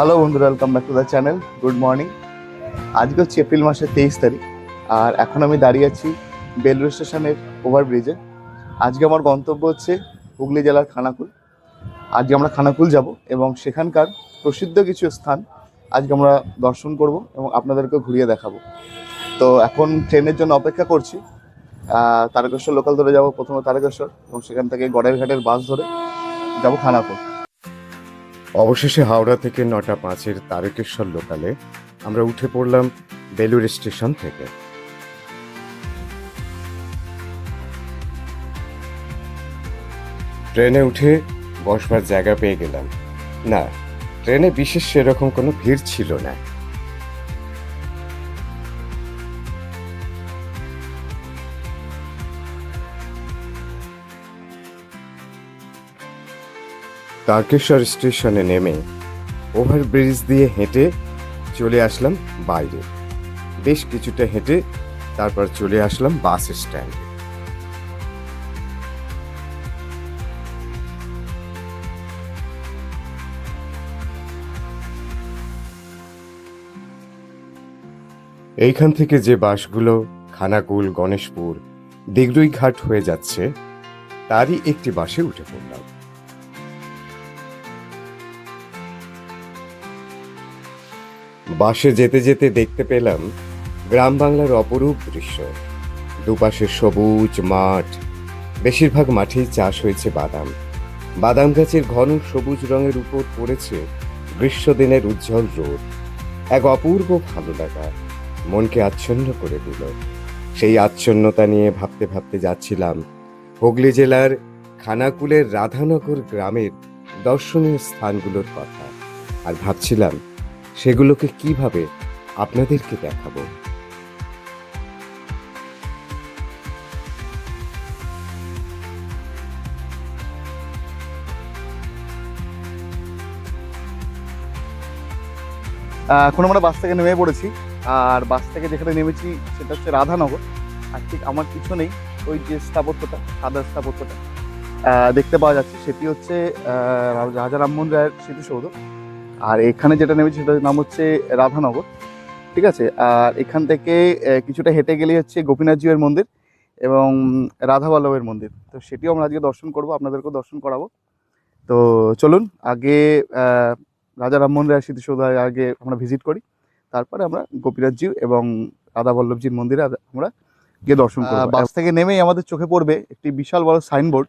Hello বন্ধুরা welcome back to the channel good morning আজকে হচ্ছে এপ্রিল মাসের তেইশ তারিখ, আর এখন আমি দাঁড়িয়ে আছি বেলুর স্টেশনের ওভারব্রিজে আজকে আমার গন্তব্য হচ্ছে হুগলি জেলার খানাকুল। আজকে আমরা খানাকুল যাব এবং সেখানকার প্রসিদ্ধ কিছু স্থান আজকে আমরা দর্শন করব এবং আপনাদেরকে ঘুরিয়ে দেখাবো। তো এখন ট্রেনের জন্য অপেক্ষা করছি। তারকেশ্বর লোকাল ধরে যাব, প্রথমে তারকেশ্বর এবং সেখান থেকে গড়ের ঘাটের বাস ধরে যাব খানাকুল। অবশেষে হাওড়া থেকে নটা পাঁচের তারকেশ্বর লোকালে আমরা উঠে পড়লাম বেলুর স্টেশন থেকে। ট্রেনে উঠে বসবার জায়গা পেয়ে গেলাম। না, ট্রেনে বিশেষ সেরকম কোনো ভিড় ছিল না। তারকেশ্বর স্টেশনে নেমে ওভারব্রিজ দিয়ে হেঁটে চলে আসলাম বাইরে। বেশ কিছুটা হেঁটে তারপর চলে আসলাম বাস স্ট্যান্ডে। এইখান থেকে যে বাসগুলো খানাকুল, গণেশপুর দিগরুই ঘাট হয়ে যাচ্ছে, তারই একটি বাসে উঠে পড়লাম। বাসে যেতে যেতে দেখতে পেলাম গ্রাম বাংলার অপরূপ দৃশ্য। দুপাশে সবুজ মাঠ, বেশিরভাগ মাঠেই চাষ হয়েছে বাদাম। বাদাম গাছের ঘন সবুজ রঙের উপর পড়েছে গ্রীষ্মদিনের উজ্জ্বল রোদ। এক অপূর্ব ভালো লাগা মনকে আচ্ছন্ন করে দিল। সেই আচ্ছন্নতা নিয়ে ভাবতে ভাবতে যাচ্ছিলাম হুগলি জেলার খানাকুলের রাধানগর গ্রামের দর্শনীয় স্থানগুলোর কথা। আর ভাবছিলাম সেগুলোকে কীভাবে আপনাদেরকে দেখাবো? এখন আমরা বাস থেকে নেমে পড়েছি, আর বাস থেকে যেখানে নেমেছি সেটা হচ্ছে রাধানগর। আর ঠিক আমার পিছনেই ওই যে স্থাপত্যটা সাদা স্থাপত্যটা দেখতে পাওয়া যাচ্ছে, সেটি হচ্ছে রাজা রামমোহন রায়ের স্মৃতিসৌধ। আর এখানে যেটা নেমেছি সেটার নাম হচ্ছে রাধানগর, ঠিক আছে? আর এখান থেকে কিছুটা হেঁটে গেলেই হচ্ছে গোপীনাথজিউর মন্দির এবং রাধা বল্লভের মন্দির। তো সেটিও আমরা আজকে দর্শন করব, আপনাদেরকেও দর্শন করাবো। তো চলুন, আগে রাজা রামমোহন রায়ের স্মৃতিসৌধ আগে আমরা ভিজিট করি, তারপরে আমরা গোপীনাথজি এবং রাধা বল্লভজির মন্দিরে আমরা গিয়ে দর্শন করব। বাস থেকে নেমেই আমাদের চোখে পড়বে একটি বিশাল বড় সাইনবোর্ড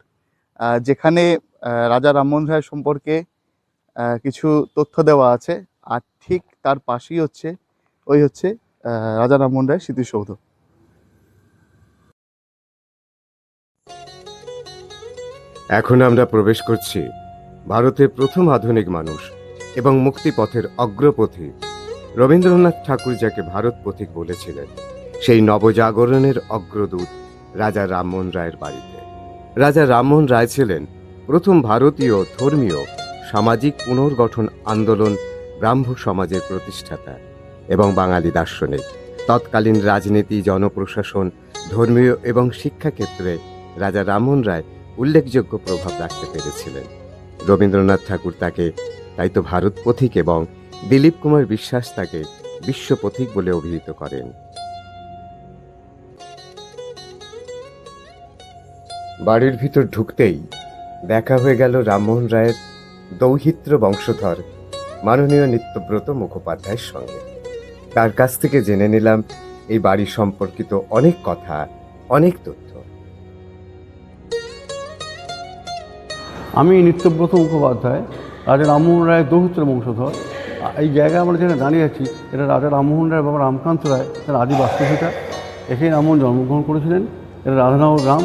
যেখানে রাজা রামমোহন রায় সম্পর্কে কিছু তথ্য দেওয়া আছে। আর ঠিক তার পাশেই হচ্ছে, ওই হচ্ছে রাজা রামমোহন রায়ের স্মৃতিসৌধ এখন আমরা প্রবেশ করছি ভারতের প্রথম আধুনিক মানুষ এবং মুক্তিপথের অগ্রপথী। রবীন্দ্রনাথ ঠাকুর যাকে ভারত পথিক বলেছিলেন, সেই নবজাগরণের অগ্রদূত রাজা রামমোহন রায়ের বাড়িতে। রাজা রামমোহন রায় ছিলেন প্রথম ভারতীয় ধর্মীয় সামাজিক পুনর্গঠন আন্দোলন ব্রাহ্ম সমাজের প্রতিষ্ঠাতা এবং বাঙালি দার্শনিক। তৎকালীন রাজনীতি, জনপ্রশাসন, ধর্মীয় এবং শিক্ষাক্ষেত্রে রাজা রামমোহন রায় উল্লেখযোগ্য প্রভাব রাখতে পেরেছিলেন। রবীন্দ্রনাথ ঠাকুর তাকে তাই তো ভারত পথিক এবং দিলীপ কুমার বিশ্বাস তাকে বিশ্ব পথিক বলে অভিহিত করেন। বাড়ির ভিতর ঢুকতেই দেখা হয়ে গেল রামমোহন রায়ের দৌহিত্র বংশধর মাননীয় নিত্যব্রত মুখোপাধ্যায়ের সঙ্গে। তার কাছ থেকে জেনে নিলাম, এই বাড়ি সম্পর্কিত অনেক কথা, অনেক তথ্য। আমি নিত্যব্রত মুখোপাধ্যায়, রাজা রামমোহন রায়ের দৌহিত্র বংশধর। এই জায়গায় আমরা যেখানে দাঁড়িয়ে আছি, এটা রাজা রামমোহন রায়, বাবা রামকান্ত রায়, তার আদি বাস্তুভিটা এখানে রামমোহন জন্মগ্রহণ করেছিলেন। এটা রাধানগর গ্রাম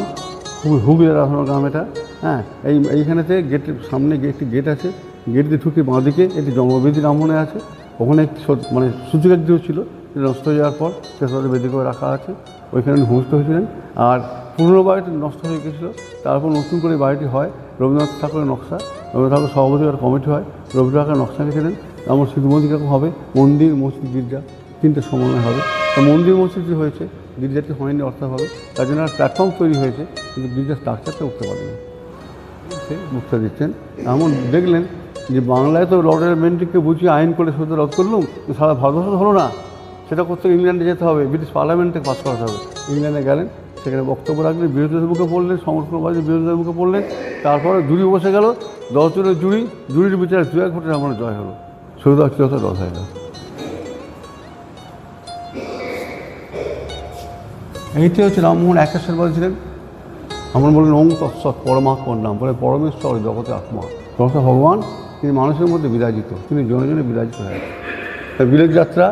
হুগলি রাধানগর গ্রাম এটা। হ্যাঁ এই, এইখানেতে গেটের সামনে একটি গেট আছে গেট দিয়ে ঢুকে বাঁদিকে একটি জন্মবেদী রামমোহনে আছে। ওখানে মানে সূচিকার্য ছিল নষ্ট হয়ে যাওয়ার পর সে বেদি করে রাখা আছে। ওইখানে ভূমিষ্ঠ হয়েছিলেন। আর পুরনো বাড়িটি নষ্ট হয়ে গেছিল তারপর নতুন করে বাড়িটি হয় রবীন্দ্রনাথ ঠাকুরের নকশা। রবীন্দ্রনাথ ঠাকুর সভাপতি একটা কমিটি হয়। রবীন্দ্রনাথ ঠাকুর নকশা লিখেছেন আমার শুধু মন্দির হবে মন্দির, মসজিদ, গির্জা, তিনটে সমন্বয় হবে। তো মন্দির, মসজিদ হয়েছে, গির্জাটি হয়নি অর্থাৎভাবে তার জন্য প্ল্যাটফর্ম তৈরি হয়েছে, কিন্তু গির্জার স্ট্রাকচারটা উঠতে পারেনি। মুখটা দিচ্ছেন। এমন দেখলেন যে বাংলায় তো লর্ড এলিমেন্টকে বুঝিয়ে আইন করে শুধু রদ করলুম সারা ভারতবর্ষ হলো না। সেটা করতে ইংল্যান্ডে যেতে হবে, ব্রিটিশ পার্লামেন্টে পাস করাতে হবে। ইংল্যান্ডে গেলেন, সেখানে বক্তব্য রাখলেন, বিরোধীদের মুখে পড়লেন সমর্থনবাদী বিরোধীদের মুখে পড়লেন। তারপরে জুরি বসে গেল দশজনের জুরি জুরির বিচারে দু এক ভোটে আমার জয় হলো। শুধু অচিরতা রদ হয়ে গেল। এইটি হচ্ছে রামমোহন একেশ্বরবাদী ছিলেন আমরা বললেন, ওম তৎসৎ পরমাত্মার নাম। বলে, পরমেশ্বর জগতে আত্মা। জগতে ভগবান, তিনি মানুষের মধ্যে বিরাজিত, তিনি জনে জনে বিরাজিত হয়ে তাই বিলেত যাত্রা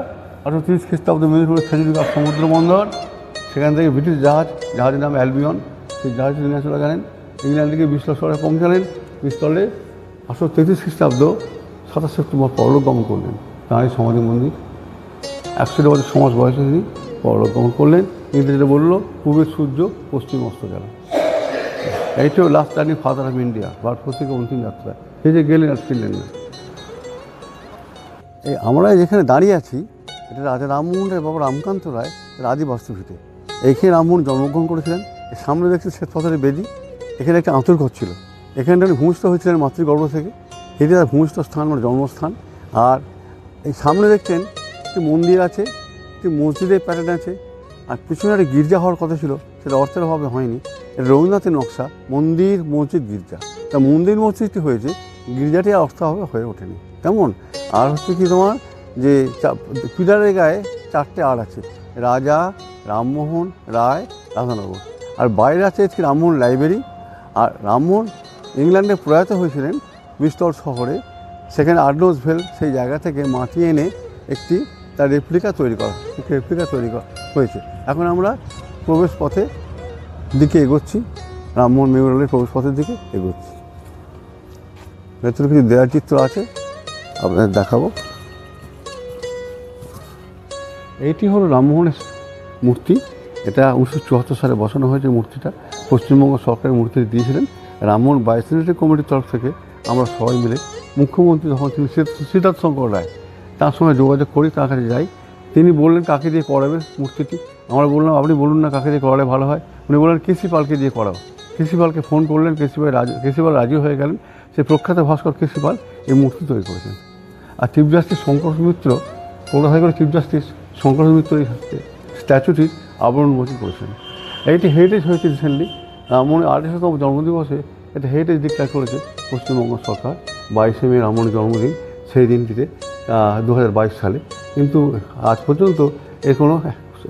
আঠারো তিরিশ খ্রিস্টাব্দে মেদিনীপুরের খেজুরিঘাট সমুদ্র বন্দর, সেখান থেকে ব্রিটিশ জাহাজ, জাহাজের নাম অ্যালবিয়ন, সেই জাহাজে নিয়ে চলে গেলেন ইংল্যান্ড থেকে বিশ্বস্তরে পৌঁছালেন বিস্তলে আঠারো তেত্রিশ খ্রিস্টাব্দ সাতাশ সেপ্টেম্বর পরলোক গমন করলেন। তাঁরই সমাধি মন্দির একশোটি বছর সমাজ বয়সে তিনি পরলোক গমন করলেন। ইংরেজিতে বলল পূবের সূর্য পশ্চিম অস্ত গেল। এইটাও last journey father of India Bharatvarsha থেকে অন্তিম যাত্রা। সে যে গেলেন আর ফিরলেন না। এই আমরা যেখানে দাঁড়িয়ে আছি, এটা রাজা রামমোহন রায়, বাবা রামকান্ত রায় রাজি বাস্তুভিটে এইখানে রামমোহন জন্মগ্রহণ করেছিলেন। সামনে দেখছি শ্বেতপাথরের বেদি। এখানে একটা আঁতুর ঘর ছিল। এখানটা উনি ভূমিষ্ঠ হয়েছিলেন মাতৃগর্ভ থেকে। এটি তার ভূমিষ্ঠ স্থান মানে জন্মস্থান। আর এই সামনে দেখছেন একটি মন্দির আছে, একটি মসজিদের প্যাটার্ন আছে। আর পিছনে একটা গির্জা হওয়ার কথা ছিল, সেটা অর্থের অভাবে হয়নি। রবীন্দ্রনাথের নকশা মন্দির মসজিদ গির্জা। তা মন্দির মসজিদটি হয়েছে, গির্জাটি অর্থ হয়ে ওঠেনি। কেমন? আর হচ্ছে কি তোমার যে পিলারের গায়ে চারটে আর আছে, রাজা, রামমোহন রায়, রাধানগর। আর বাইরে আছে হচ্ছে রামমোহন লাইব্রেরি। আর রামমোহন ইংল্যান্ডে প্রয়াত হয়েছিলেন বিস্তর শহরে। সেখানে আর্ডোসভেল সেই জায়গা থেকে মাটি এনে একটি তার রেপ্লিকা তৈরি করা, একটি রেপ্লিকা তৈরি করা হয়েছে। এখন আমরা প্রবেশ পথে দিকে এগোচ্ছি, রামমোহন মেমোরিয়ালের প্রবেশপথের দিকে এগোচ্ছি। ভেতরে কিছু দেয়ার চিত্র আছে, আপনাদের দেখাবো। এইটি হলো রামমোহনের মূর্তি। এটা উনিশশো চুয়াত্তর সালে বসানো হয়েছে মূর্তিটা। পশ্চিমবঙ্গ সরকারের মূর্তি দিয়েছিলেন। রামমোহন বাইসিনেটারি কমিটির তরফ থেকে আমরা সবাই মিলে মুখ্যমন্ত্রী যখন তিনি সিদ্ধার্থ- শঙ্কর রায়। তার সঙ্গে যোগাযোগ করি, তার কাছে যাই। তিনি বললেন, কাকে দিয়ে করাবে মূর্তিটি? আমরা বললাম, আপনি বলুন না, কাকে দিয়ে করালে ভালো হয়? উনি বললেন কেসি পালকে দিয়ে করাও। কৃষিপালকে ফোন করলেন কৃষিপাল পাল রাজি কেসি রাজি হয়ে গেলেন। সে প্রখ্যাত ভাস্কর কৃষিপাল এই মূর্তি তৈরি করেছেন। আর চিফ জাস্টিস শঙ্কর মিত্র কলকাতা করে চিফ জাস্টিস শঙ্কর মিত্র এই স্ট্যাচুটির আবরণ উন্মোচন করেছেন। এইটি হেরিটেজ হয়েছে রিসেন্টলি রামমোহনের আঠাশতম জন্মদিবসে এটা হেরিটেজ ডিক্লেয়ার করেছে পশ্চিমবঙ্গ সরকার। বাইশে মে রামমোহনের জন্মদিন, সেই দিনটিতে দু হাজার বাইশ সালে। কিন্তু আজ পর্যন্ত এর কোনো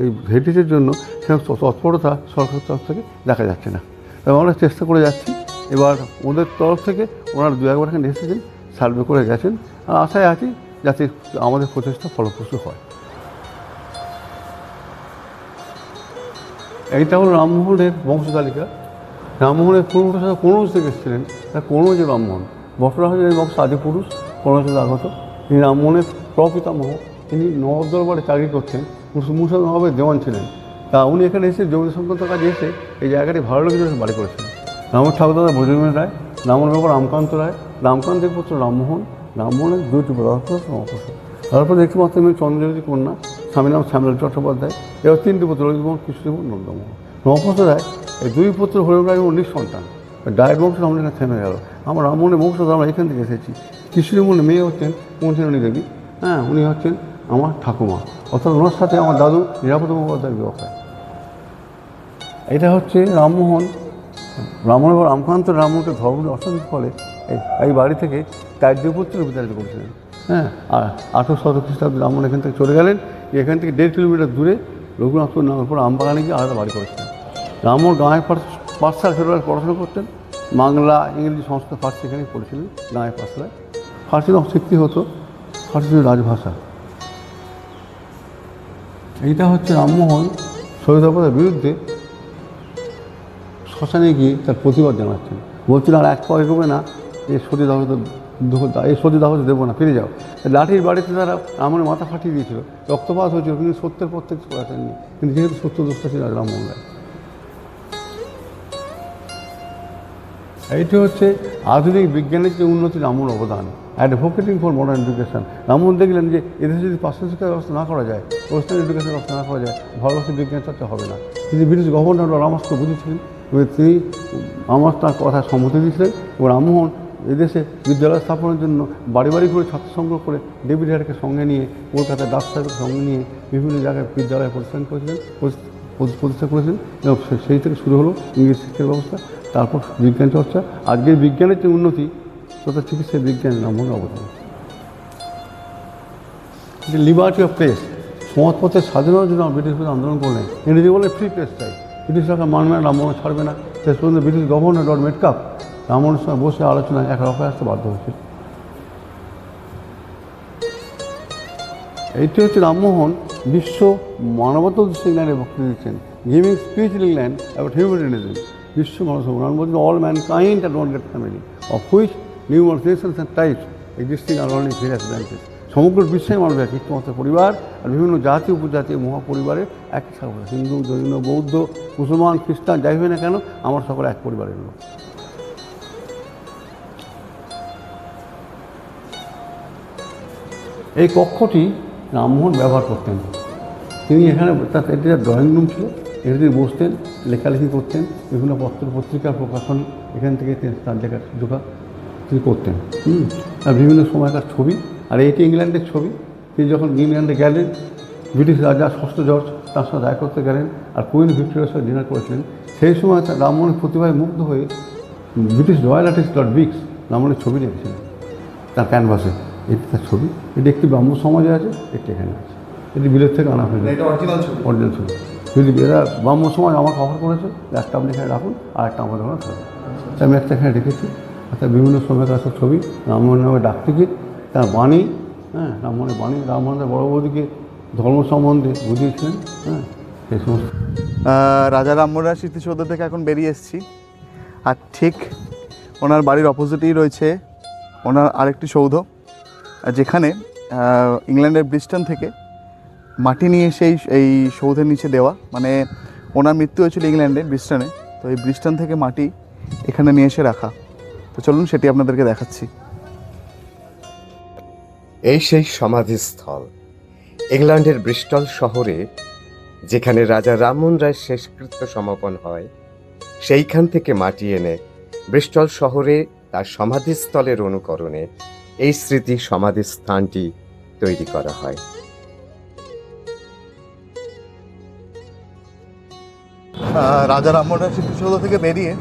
এই হেরিটেজের জন্য সেরকম তৎপরতা সরকার তরফ থেকে দেখা যাচ্ছে না। এবং আমরা চেষ্টা করে যাচ্ছি, এবার ওদের তরফ থেকে ওনারা দু একবার এখানে এসেছেন, সার্ভে করে গেছেন। আর আশায় আছি যাতে আমাদের প্রচেষ্টা ফলপ্রসূ হয়। এইটা হলো রামমোহনের বংশতালিকা। রামমোহনের পূর্বপুরুষ কনৌজ থেকে এসেছিলেন তার কনৌজ রামমোহন বটরা হচ্ছে বংশ আদি পুরুষ কনৌজ আগত তিনি রামমোহনের প্রপিতামহ। তিনি নবাব দরবারে চাকরি করতেন। মুসা নবাবের দেওয়ান ছিলেন। তা উনি এখানে এসে জমি সংক্রান্ত কাজে এসে এই জায়গাটি ভালো লেগেছে বাড়ি করেছেন। রামের ঠাকুরদাদা ব্রজমেন রায় রামন বাবা রামকান্ত রায় রামকান্তের পুত্র রামমোহন, রামমোহনের দুইটি ব্রহ্মপুর মহাপ্রসাদ তারপর দেখতে মাত্র মেয়ে চন্দ্রজ্যোতি কন্যা স্বামী নাম শ্যামলাল চট্টোপাধ্যায় এবার তিনটি পুত্র রবিমোহন কৃষ্ণদেবন নন্দমোহন। নবপুত্র রায় এই দুই পুত্র হরিম রায় উনিশ সন্তান ডায়ের বংশ আমাদের এখানে থেমে গেল। আমার রামমোহনের বংশ আমরা এখান থেকে এসেছি। কৃষ্ণমোহনের মেয়ে হচ্ছেন পঞ্চরণী দেবী। হ্যাঁ উনি হচ্ছেন আমার ঠাকুমা, অর্থাৎ ওনার সাথে আমার দাদু নিরাপদ মুখোপাধ্যায়ের বিবাহ হয় এটা হচ্ছে রামমোহন। রামমোহন এবং রামকান্ত রামমোহনকে ধর্ম অশান্তির ফলে এই- বাড়ি থেকে পুত্র বিতাড়িত করেছিলেন। হ্যাঁ আর আঠেরো শত খ্রিস্টাব্দে রামমোহন এখান থেকে চলে গেলেন। এখান থেকে দেড় কিলোমিটার দূরে রঘুনাথপুর নামের পর আমবাগানে গিয়ে আলাদা বাড়ি করেছিলেন। রামমোহন গাঁয়ের পাঠশালা ছোটবেলায় পড়াশোনা করতেন। বাংলা, ইংরেজি সংস্কৃত ফার্সি এখানেই পড়েছিলেন গাঁয়ের পাঠশালায়। ফার্সি শিখতে হতো, ফার্সি রাজভাষা। এইটা হচ্ছে রামমোহন শহীদাবাদের বিরুদ্ধে শ্মশানে গিয়ে তার প্রতিবাদ জানাচ্ছেন। বলছিল, আর এক পা এগোবে না, এই সতী দাহ এই সতী দাহ দেবো না, ফিরে যাও। লাঠির বাড়িতে তারা আমার মাথা ফাটিয়ে দিয়েছিল। রক্তপাত হয়েছিল, কিন্তু সত্যের পর থেকে করেছেননি কিন্তু যেহেতু সত্য দোষটা ছিল রামমোহন রায়। এইটি হচ্ছে আধুনিক বিজ্ঞানের যে উন্নতির আমূল অবদান। Advocating for modern education Raman দেখলেন যে এদেশে যদি পার্সোনাল শিক্ষা ব্যবস্থা না করা যায়, ওয়েস্টার্ন এডুকেশন ব্যবস্থা না করা যায়, ভারতবর্ষে বিজ্ঞান চর্চা হবে না। তিনি ব্রিটিশ গভর্নর রামাসকে বুঝেছিলেন তিনি আমার তার কথা সম্মতি দিয়েছিলেন, এবং রামমোহন এদেশে বিদ্যালয় স্থাপনের জন্য বাড়ি বাড়ি করে ছাত্র সংগ্রহ করে ডেভিড হারকে সঙ্গে নিয়ে কলকাতায় সাহেবের সঙ্গে নিয়ে বিভিন্ন জায়গায় বিদ্যালয় প্রতিষ্ঠান করেছিলেন, প্রতি- প্রতি- প্রতিষ্ঠা করেছেন এবং সেই থেকে শুরু হলো ইংরেজ শিক্ষা ব্যবস্থা, তারপর বিজ্ঞান চর্চা। আজকের বিজ্ঞানের যে উন্নতি তথা চিকিৎসা বিজ্ঞান নামক অবদান যে লিবার্টি অফ প্রেস সমাজপথের স্বাধীনতার জন্য ব্রিটিশ আন্দোলন করলেন। ইংরেজি বলে ফ্রি প্রেস চাই ব্রিটিশ সরকার মানবে না, রামমোহন ছাড়বে না। শেষ পর্যন্ত ব্রিটিশ গভর্নর লর্ড মেটকাপ রামমোহনের সঙ্গে বসে আলোচনায় এক রফায় আসতে বাধ্য হয়েছে এইটি হচ্ছে রামমোহন বিশ্ব মানবতা উদ্দেশ্যে ইংল্যান্ডে বক্তৃতা দিচ্ছেন। Giving speech in England about humanism বিশ্ব মানব all mankind and one great family of which numerous nations and types existing are only various branches সমগ্র বিশ্বের মানুষ এক একমাত্র পরিবার আর বিভিন্ন জাতি, উপজাতি মহাপরিবারের একই সাথে হিন্দু, জৈন, বৌদ্ধ, মুসলমান, খ্রিস্টান, যাই হোক না কেন, আমার সকলে এক পরিবারের লোক। এই কক্ষটি রামমোহন ব্যবহার করতেন। তিনি এখানে তার এটি ড্রয়িং রুম ছিল, এখানে তিনি বসতেন, লেখালেখি করতেন, বিভিন্ন পত্র পত্রিকা প্রকাশন, এখান থেকে তার লেখার যোগা তিনি করতেন। হুম। আর বিভিন্ন সময়কার ছবি। আর এটি ইংল্যান্ডের ছবি। তিনি যখন ইংল্যান্ডে গেলেন ব্রিটিশ রাজা ষষ্ঠ জর্জ তার সাথে দেখা করতে গেলেন আর কুইন ভিক্টোরিয়ার সাথে ডিনার করেছিলেন। সেই সময় তার রামমোহনের প্রতিভায় মুগ্ধ হয়ে British royal artist lord Briggs রামমোহনের ছবি রেখেছিলেন তার ক্যানভাসে এটি তার ছবি। এটি একটি ব্রাহ্ম সমাজে আছে একটি এখানে আছে। এটি বিলেত থেকে আনা হয়েছে। এটা অরিজিনাল ছবি। যদি এরা ব্রাহ্ম সমাজ আমাকে অফার করেছে একটা আপনি এখানে রাখুন আর একটা আমাদের ওখানে আমি একটা এখানে রেখেছি। অর্থাৎ বিভিন্ন সময়কার সব ছবি, রামমোহন নামে ডাকটিকিট, তার বাণী হ্যাঁ রামমোহনের বাণী, রামমোহনের বড় বৌদিকে ধর্ম সম্বন্ধে বুঝিয়েছিলেন হ্যাঁ সেই সমস্ত। রাজা রামমোহন স্মৃতিসৌধ থেকে এখন বেরিয়ে এসেছি। আর ঠিক ওনার বাড়ির অপোজিটেই রয়েছে ওনার আরেকটি সৌধ, যেখানে ইংল্যান্ডের ব্রিস্টন থেকে মাটি নিয়ে সেই, এই সৌধের নিচে দেওয়া মানে ওনার মৃত্যু হয়েছিল ইংল্যান্ডে, ব্রিস্টনে। তো এই ব্রিস্টন থেকে মাটি এখানে নিয়ে এসে রাখা। তো চলুন সেটি আপনাদেরকে দেখাচ্ছি। এই সেই সমাধিস্থল ইংল্যান্ডের ব্রিস্টল শহরে যেখানে রাজা রামমোহন রায়ের শেষকৃত্য সমাপন হয় সেইখান থেকে মাটি এনে ব্রিস্টল শহরে তার সমাধিস্থলের অনুকরণে এই স্মৃতি সমাধিস্থানটি তৈরি করা হয়। রাজা রামমোহন রায় স্মৃতিসৌধ থেকে বেরিয়ে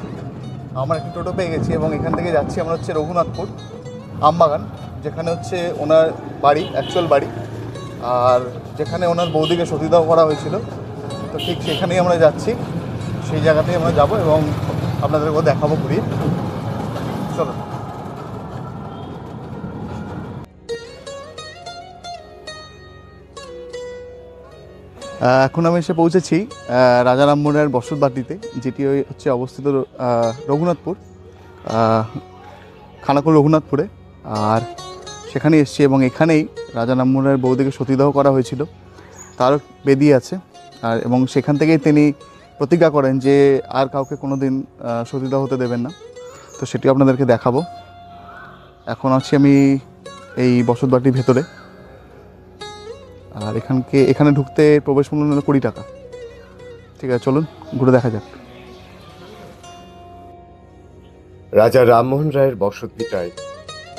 আমার একটি টোটো পেয়ে গেছি এবং এখান থেকে যাচ্ছি আমরা হচ্ছে রঘুনাথপুর আমবাগান, যেখানে হচ্ছে ওনার বাড়ি অ্যাকচুয়াল বাড়ি, আর যেখানে ওনার বৌদিকে সতীদাহ করা হয়েছিল। তো ঠিক সেখানেই আমরা যাচ্ছি। সেই জায়গাতেই আমরা যাব এবং আপনাদেরকেও দেখাবো ঘুরিয়ে। চলো। এখন আমি এসে পৌঁছেছি আহ, রাজা রামমোহন রায়ের বসত বাটিতে যেটি হচ্ছে অবস্থিত রঘুনাথপুর খানাকুল রঘুনাথপুরে। আর সেখানে এসেছি এবং এখানেই রাজা রামমোহন রায়ের বৌদিকে সতীদাহ করা হয়েছিল। তারও বেদি আছে। আর এবং সেখান থেকেই তিনি প্রতিজ্ঞা করেন যে আর কাউকে কোনো দিন সতীদাহ হতে দেবেন না। তো সেটি আপনাদেরকে দেখাবো। এখন আছি আমি এই বসতবাটির ভেতরে। আর এখানকে, এখানে ঢুকতে প্রবেশ মূল্য হলো কুড়ি টাকা। ঠিক আছে, চলুন, ঘুরে দেখা যাক। রাজা রামমোহন রায়ের বসতভিটায়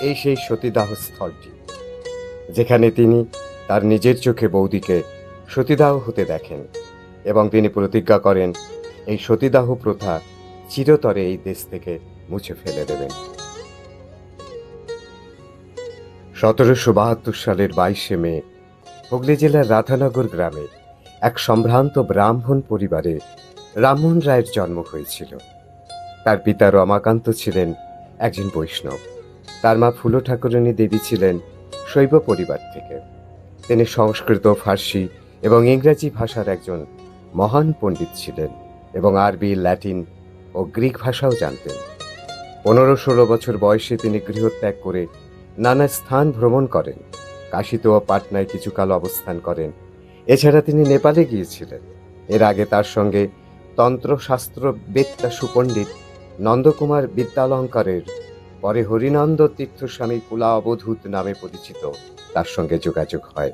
এই সেই সতীদাহ স্থলটি, যেখানে তিনি তার নিজের চোখে বৌদিকে সতীদাহ হতে দেখেন এবং তিনি প্রতিজ্ঞা করেন, এই সতীদাহ প্রথা চিরতরে এই দেশ থেকে মুছে ফেলে দেবেন। সতেরোশো বাহাত্তর সালের বাইশে মে হুগলি জেলার রাধানগর গ্রামে এক সম্ভ্রান্ত ব্রাহ্মণ পরিবারে রামমোহন রায়ের জন্ম হয়েছিল। তার পিতা রমাকান্ত ছিলেন একজন বৈষ্ণব। তার মা ফুলো ঠাকুরণী দেবী ছিলেন শৈব পরিবার থেকে। তিনি সংস্কৃত, ফার্সি এবং ইংরেজি ভাষার একজন মহান পণ্ডিত ছিলেন এবং আরবি, ল্যাটিন ও গ্রিক ভাষাও জানতেন। পনেরো ষোলো বছর বয়সে তিনি গৃহত্যাগ করে নানা স্থান ভ্রমণ করেন। কাশীতে ও পাটনায় কিছুকাল অবস্থান করেন। এছাড়া তিনি নেপালে গিয়েছিলেন। এর আগে তার সঙ্গে তন্ত্রশাস্ত্র বেত্তা সুপণ্ডিত নন্দকুমার বিদ্যালঙ্কারের, পরে হরিনন্দ তীর্থস্বামী কুলা অবধূত নামে পরিচিত তার সঙ্গে যোগাযোগ হয়।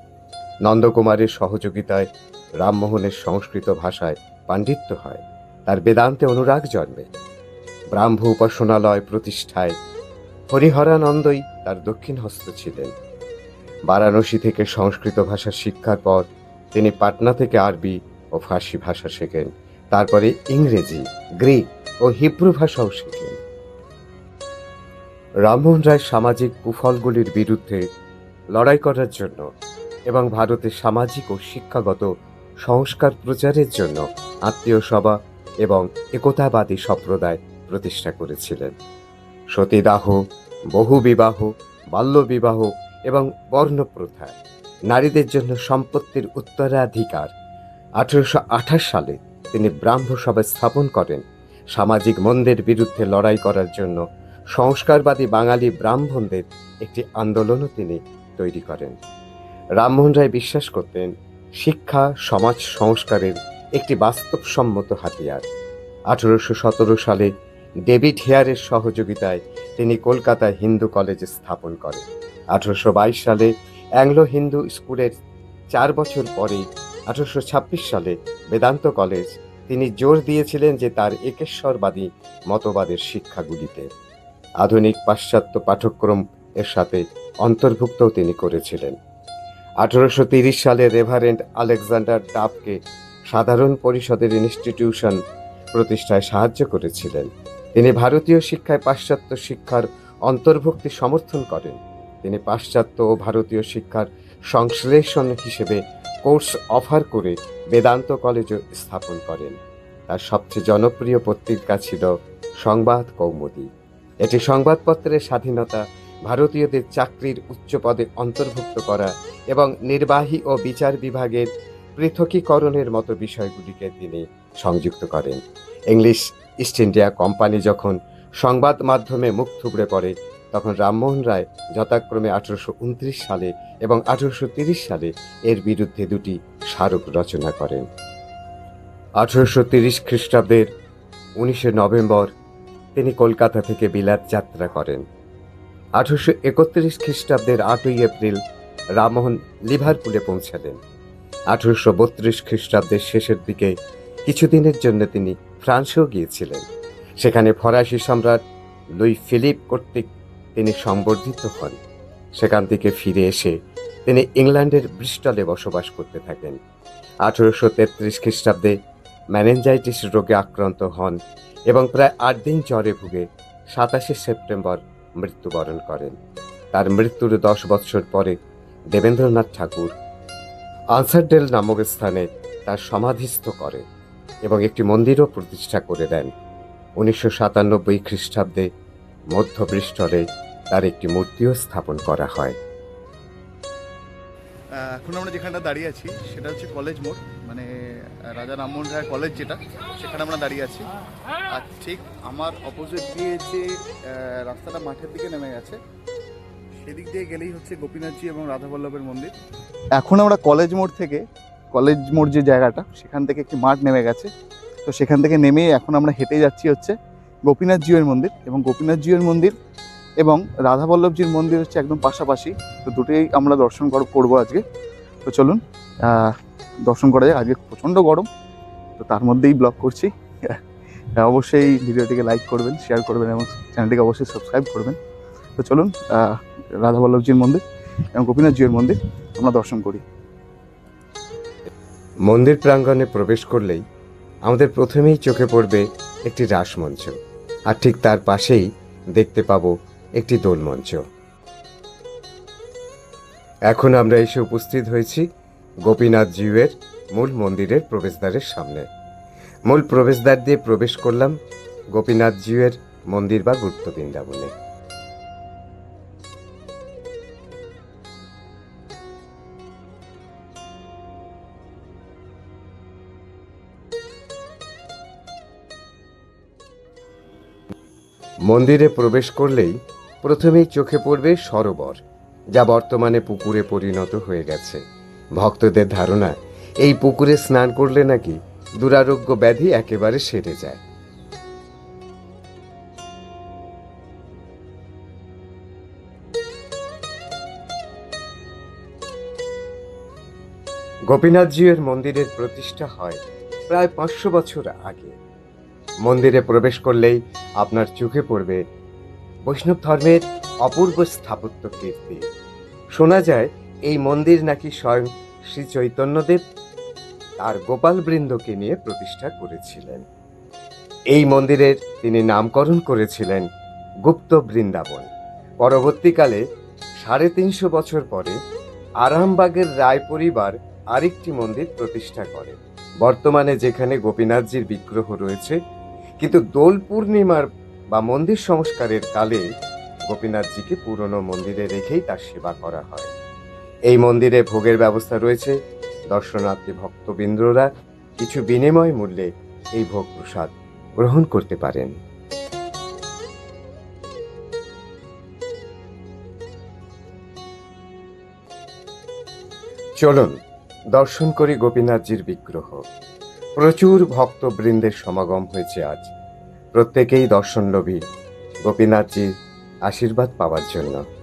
নন্দকুমারের সহযোগিতায় রামমোহনের সংস্কৃত ভাষায় পাণ্ডিত্য হয়। তার বেদান্তে অনুরাগ জন্মে। ব্রাহ্ম উপাসনালয় প্রতিষ্ঠায় হরিহরানন্দই তার দক্ষিণ হস্ত ছিলেন। বারাণসী থেকে সংস্কৃত ভাষা শিক্ষার পর তিনি পাটনা থেকে আরবি ও ফার্সি ভাষা শেখেন। তারপরে ইংরেজি, গ্রিক ও হিব্রু ভাষাও শেখেন। রামমোহন রায় সামাজিক কুফলগুলির বিরুদ্ধে লড়াই করার জন্য এবং ভারতের সামাজিক ও শিক্ষাগত সংস্কার প্রচারের জন্য আত্মীয় সভা এবং একতাবাদী সম্প্রদায় প্রতিষ্ঠা করেছিলেন। সতীদাহ, বহুবিবাহ, বাল্যবিবাহ এবং বর্ণপ্রথা, নারীদের জন্য সম্পত্তির উত্তরাধিকার। আঠেরোশো সালে তিনি ব্রাহ্ম সভা স্থাপন করেন। সামাজিক মন্দের বিরুদ্ধে লড়াই করার জন্য সংস্কারবাদী বাঙালি ব্রাহ্মণদের একটি আন্দোলনও তিনি তৈরি করেন। রামমোহন রায় বিশ্বাস করতেন, শিক্ষা, সমাজ সংস্কারের একটি বাস্তবসম্মত হাতিয়ার। আঠেরোশো সতেরো সালে ডেভিড হেয়ারের সহযোগিতায় তিনি কলকাতায় হিন্দু কলেজ স্থাপন করেন। আঠারোশো বাইশ সালে অ্যাংলো হিন্দু স্কুলের চার বছর পরেই আঠারোশো ছাব্বিশ সালে বেদান্ত কলেজ তিনি জোর দিয়েছিলেন যে তার একেশ্বরবাদী মতবাদের শিক্ষাগুলিতে। আধুনিক পাশ্চাত্য পাঠ্যক্রম এর সাথে অন্তর্ভুক্তও তিনি করেছিলেন। আঠারোশো সালে রেভারেন্ট আলেকজান্ডার ডাবকে সাধারণ পরিষদের ইনস্টিটিউশন প্রতিষ্ঠায় সাহায্য করেছিলেন। তিনি ভারতীয় শিক্ষায় পাশ্চাত্য শিক্ষার অন্তর্ভুক্তি সমর্থন করেন। তিনি পাশ্চাত্য ও ভারতীয় শিক্ষার সংশ্লেষণ হিসেবে কোর্স অফার করে বেদান্ত কলেজও স্থাপন করেন। তার সবচেয়ে জনপ্রিয় পত্রিকা ছিল সংবাদ কৌমুদী। এটি সংবাদপত্রের স্বাধীনতা, ভারতীয়দের চাকরির উচ্চ পদে অন্তর্ভুক্ত করা এবং নির্বাহী ও বিচার বিভাগের পৃথকীকরণের মতো বিষয়গুলিকে তিনি সংযুক্ত করেন। ইংলিশ ইস্ট ইন্ডিয়া কোম্পানি যখন সংবাদ মাধ্যমে মুখ থুবড়ে পড়ে, তখন রামমোহন রায় যথাক্রমে আঠারোশো উনত্রিশ সালে এবং আঠারোশো সালে এর বিরুদ্ধে দুটি স্মারক রচনা করেন। আঠারোশো তিরিশ খ্রিস্টাব্দের উনিশে নভেম্বর তিনি কলকাতা থেকে বিলাত যাত্রা করেন। আঠারোশো একত্রিশ খ্রিস্টাব্দের আটই এপ্রিল রামমোহন লিভারপুলে পৌঁছালেন। আঠারোশো বত্রিশ খ্রিস্টাব্দের শেষের দিকে কিছুদিনের জন্য তিনি ফ্রান্সেও গিয়েছিলেন। সেখানে ফরাসি সম্রাট লুই ফিলিপ কর্তৃক তিনি সংবর্ধিত হন। সেখান থেকে ফিরে এসে তিনি ইংল্যান্ডের ব্রিস্টলে বসবাস করতে থাকেন। আঠারোশো তেত্রিশ খ্রিস্টাব্দে ম্যানেঞ্জাইটিস রোগে আক্রান্ত হন এবং প্রায় আট দিন জ্বরে ভুগে সাতাশে সেপ্টেম্বর মৃত্যুবরণ করেন। তার মৃত্যুর দশ বৎসর পরে দেবেন্দ্রনাথ ঠাকুর আনসারডেল নামক স্থানে তার সমাধিস্থ করে এবং একটি মন্দিরও প্রতিষ্ঠা করে দেন। উনিশশো সাতানব্বই খ্রিস্টাব্দে মধ্য ব্রিস্টলে তার একটি মূর্তিও স্থাপন করা হয়। এখন আমরা যেখানটা দাঁড়িয়ে আছি সেটা হচ্ছে কলেজ মোড় মানে রাজা রামমোহন রায় কলেজ যেটা সেখানে আমরা দাঁড়িয়ে আছি। আর ঠিক আমার অপোজিট দিয়ে যে রাস্তাটা মাঠের দিকে নেমে গেছে সেদিক দিয়ে গেলেই হচ্ছে গোপীনাথজি এবং রাধাবল্লভের মন্দির। এখন আমরা কলেজ মোড় থেকে কলেজ মোড় যে জায়গাটা, সেখান থেকে একটি মাঠ নেমে গেছে। তো সেখান থেকে নেমে এখন আমরা হেঁটে যাচ্ছি হচ্ছে গোপীনাথ জিউয়ের মন্দির এবং গোপীনাথ জিউয়ের মন্দির এবং রাধাবল্লভজির মন্দির হচ্ছে একদম পাশাপাশি। তো দুটোই আমরা দর্শন কর- করব আজকে। তো চলুন দর্শন করা যায় আজকে প্রচণ্ড গরম। তো তার মধ্যেই ব্লগ করছি। অবশ্যই ভিডিওটিকে লাইক করবেন শেয়ার করবেন এবং চ্যানেলটিকে অবশ্যই সাবস্ক্রাইব করবেন। তো চলুন রাধাবল্লভজির মন্দির এবং গোপীনাথ জিউয়ের মন্দির আমরা দর্শন করি। মন্দির প্রাঙ্গণে প্রবেশ করলেই আমাদের প্রথমেই চোখে পড়বে একটি রাসমঞ্চ, আর ঠিক তার পাশেই দেখতে পাবো একটি দোলমঞ্চ। এখন আমরা এসে উপস্থিত হয়েছি গোপীনাথ জিউয়ের মূল মন্দিরের প্রবেশদ্বারের সামনে। মূল প্রবেশদ্বার দিয়ে প্রবেশ করলাম গোপীনাথ জিউয়ের মন্দির বা গুপ্ত বৃন্দাবনে মন্দিরে প্রবেশ করলেই প্রথমেই চোখে পড়বে সরোবর, যা বর্তমানে পুকুরে পরিণত হয়ে গেছে। ভক্তদের ধারণা, এই পুকুরে স্নান করলে নাকি দুরারোগ্য ব্যাধি একেবারে সেরে যায়। গোপীনাথজিউয়ের মন্দিরের প্রতিষ্ঠা হয় প্রায় পাঁচশো বছর আগে। মন্দিরে প্রবেশ করলেই আপনার চোখে পড়বে বৈষ্ণব ধর্মের অপূর্ব স্থাপত্য কীর্তি। শোনা যায়, এই মন্দির নাকি স্বয়ং শ্রী চৈতন্যদেব তার গোপাল বৃন্দকে নিয়ে প্রতিষ্ঠা করেছিলেন। এই মন্দিরের তিনি নামকরণ করেছিলেন গুপ্ত বৃন্দাবন। পরবর্তীকালে সাড়ে তিনশো বছর পরে আরামবাগের রায় পরিবার আরেকটি মন্দির প্রতিষ্ঠা করে। বর্তমানে যেখানে গোপীনাথজির বিগ্রহ রয়েছে কিন্তু দোল পূর্ণিমার বা মন্দির সংস্কারের কালে গোপীনাথজিকে পুরনো মন্দিরে রেখেই তার সেবা করা হয়। এই মন্দিরে ভোগের ব্যবস্থা রয়েছে। দর্শনার্থী ভক্তবৃন্দরা কিছু বিনিময় মূল্যে এই ভোগ প্রসাদ গ্রহণ করতে পারেন। চলুন, দর্শন করি গোপীনাথজির বিগ্রহ। প্রচুর ভক্তবৃন্দের সমাগম হয়েছে আজ। প্রত্যেকেই দর্শনলোভী। গোপীনাথজির আশীর্বাদ পাওয়ার জন্য।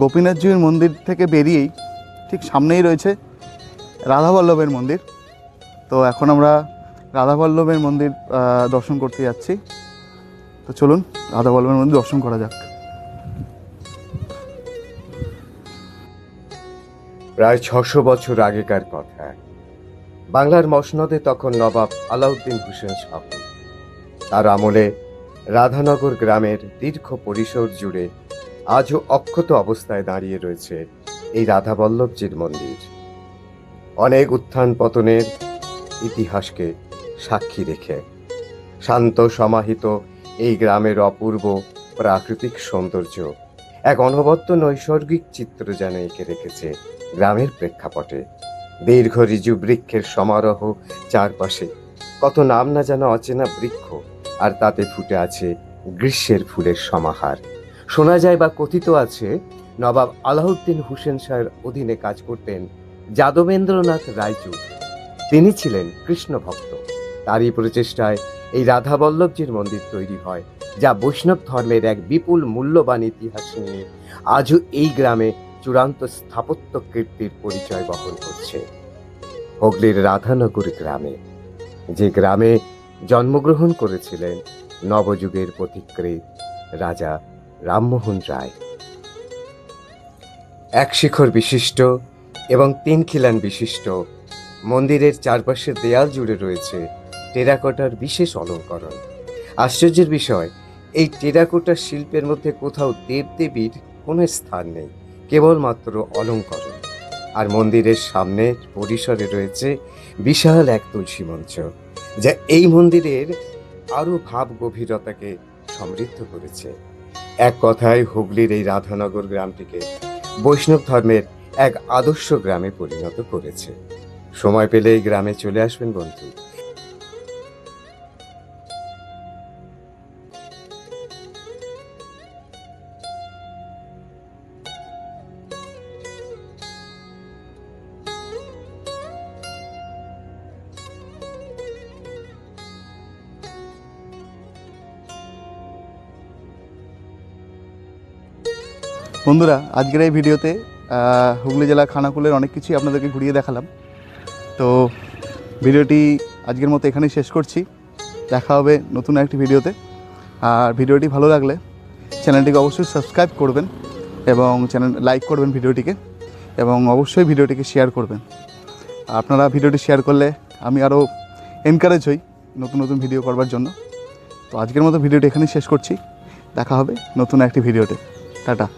গোপীনাথজির মন্দির থেকে বেরিয়েই ঠিক সামনেই রয়েছে রাধাবল্লভের মন্দির। তো এখন আমরা রাধাবল্লভের মন্দির দর্শন করতে যাচ্ছি। তো চলুন, রাধাবল্লভের মন্দির দর্শন করা যাক। প্রায় ছশো বছর আগেকার কথা। বাংলার মসনদে তখন নবাব আলাউদ্দিন হোসেন শাহ। তার আমলে রাধানগর গ্রামের দীর্ঘ পরিসর জুড়ে আজও অক্ষত অবস্থায় দাঁড়িয়ে রয়েছে এই রাধাবল্লভজির মন্দির। অনেক উত্থান পতনের ইতিহাসকে সাক্ষী রেখে শান্ত সমাহিত এই গ্রামের অপূর্ব প্রাকৃতিক সৌন্দর্য এক অনবদ্য নৈসর্গিক চিত্র যেন এঁকে রেখেছে গ্রামের প্রেক্ষাপটে। দীর্ঘ ঋজু বৃক্ষের সমারোহ চারপাশে কত নাম না যেন অচেনা বৃক্ষ আর তাতে ফুটে আছে গ্রীষ্মের ফুলের সমাহার। শোনা যায় বা কথিত আছে, নবাব আলাউদ্দিন হুসেন শাহের অধীনে কাজ করতেন যাদবেন্দ্রনাথ রায়চৌধুরী তিনি ছিলেন কৃষ্ণ ভক্ত। তারই প্রচেষ্টায় এই রাধাবল্লভজির মন্দির তৈরি হয়, যা বৈষ্ণব ধর্মের এক বিপুল মূল্যবান ইতিহাস নিয়ে আজও এই গ্রামে চূড়ান্ত স্থাপত্য কীর্তির পরিচয় বহন করছে। হুগলির রাধানগর গ্রামে, যে গ্রামে জন্মগ্রহণ করেছিলেন নবযুগের পথিকৃত রাজা রামমোহন রায়। এক শিখর বিশিষ্ট এবং তিন খিলান বিশিষ্ট মন্দিরের চারপাশের দেয়াল জুড়ে রয়েছে টেরাকোটার বিশেষ অলঙ্করণ। আশ্চর্যের বিষয়, এই টেরাকোটার শিল্পের মধ্যে কোথাও দেবদেবীর কোনো স্থান নেই, কেবলমাত্র অলঙ্করণ। আর মন্দিরের সামনে পরিসরে রয়েছে বিশাল এক তুলসী মঞ্চ, যা এই মন্দিরের আরও ভাব গভীরতাকে সমৃদ্ধ করেছে। এক কথায় হুগলির এই রাধানগর গ্রামটিকে বৈষ্ণব ধর্মের এক আদর্শ গ্রামে পরিণত করেছে। সময় পেলে এই গ্রামে চলে আসবেন বন্ধু। বন্ধুরা, আজকের এই ভিডিওতে হুগলি জেলা খানাকুলের অনেক কিছুই আপনাদেরকে ঘুরিয়ে দেখালাম। তো ভিডিওটি আজকের মতো এখানেই শেষ করছি। দেখা হবে নতুন একটি ভিডিওতে। আর ভিডিওটি ভালো লাগলে চ্যানেলটিকে অবশ্যই সাবস্ক্রাইব করবেন এবং চ্যানেল, লাইক করবেন ভিডিওটিকে এবং অবশ্যই ভিডিওটিকে শেয়ার করবেন। আপনারা ভিডিওটি শেয়ার করলে আমি আরও এনকারেজ হই নতুন নতুন ভিডিও করবার জন্য। তো আজকের মতো ভিডিওটি এখানেই শেষ করছি। দেখা হবে নতুন একটি ভিডিওতে। টাটা।